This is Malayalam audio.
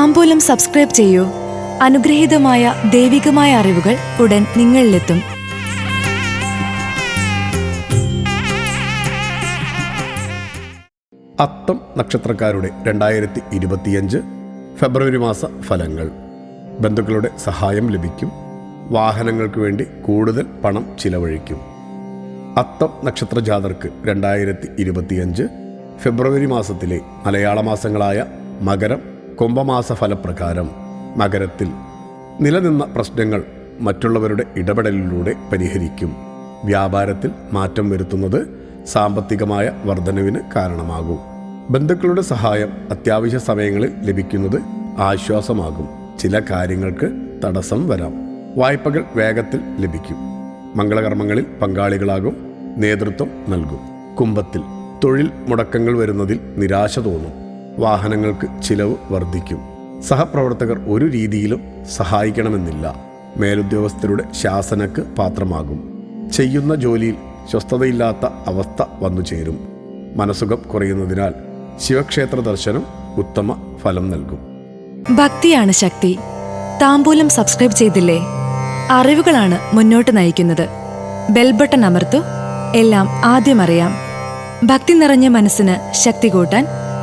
താമ്പൂലം സബ്സ്ക്രൈബ് ചെയ്യൂ. അനുഗ്രഹീതമായ ദൈവികമായ അറിവുകൾ ഉടൻ നിങ്ങളിലെത്തും. അത്തം നക്ഷത്രക്കാരുടെ രണ്ടായിരത്തി ഇരുപത്തിയഞ്ച് ഫെബ്രുവരി മാസ ഫലങ്ങൾ. ബന്ധുക്കളുടെ സഹായം ലഭിക്കും. വാഹനങ്ങൾക്ക് വേണ്ടി കൂടുതൽ പണം ചിലവഴിക്കും. അത്തം നക്ഷത്ര ജാതർക്ക് രണ്ടായിരത്തി ഇരുപത്തിയഞ്ച് ഫെബ്രുവരി മാസത്തിലെ മലയാള മാസങ്ങളായ മകരം കുംഭമാസ ഫലപ്രകാരം നഗരത്തിൽ നിലനിന്ന പ്രശ്നങ്ങൾ മറ്റുള്ളവരുടെ ഇടപെടലിലൂടെ പരിഹരിക്കും. വ്യാപാരത്തിൽ മാറ്റം വരുത്തുന്നത് സാമ്പത്തികമായ വർധനവിന് കാരണമാകും. ബന്ധുക്കളുടെ സഹായം അത്യാവശ്യ സമയങ്ങളിൽ ലഭിക്കുന്നത് ആശ്വാസമാകും. ചില കാര്യങ്ങൾക്ക് തടസ്സം വരാം. വായ്പകൾ വേഗത്തിൽ ലഭിക്കും. മംഗളകർമ്മങ്ങളിൽ പങ്കാളികളാകും നേതൃത്വം നൽകും. കുംഭത്തിൽ തൊഴിൽ മുടക്കങ്ങൾ വരുന്നതിൽ നിരാശ തോന്നും. വാഹനങ്ങൾക്ക് ചിലവ് വർദ്ധിക്കും. സഹപ്രവർത്തകർ ഒരു രീതിയിലും സഹായിക്കണമെന്നില്ല. മേലുദ്യോഗസ്ഥരുടെ ശാസനക്ക് പാത്രമാകും. ചെയ്യുന്ന ജോലിയിൽ സ്വസ്ഥതയില്ലാത്ത അവസ്ഥ വന്നു ചേരും. മനസുഖം കുറയുന്നതിനാൽ ശിവക്ഷേത്ര ദർശനം ഉത്തമ ഫലം നൽകും. ഭക്തിയാണ് ശക്തി. താമ്പൂലം സബ്സ്ക്രൈബ് ചെയ്തില്ലേ? അറിവുകളാണ് മുന്നോട്ട് നയിക്കുന്നത്. ബെൽബട്ടൺ അമർത്തു. എല്ലാം ആദ്യം അറിയാം. ഭക്തി നിറഞ്ഞ മനസ്സിന് ശക്തി കൂട്ടാൻ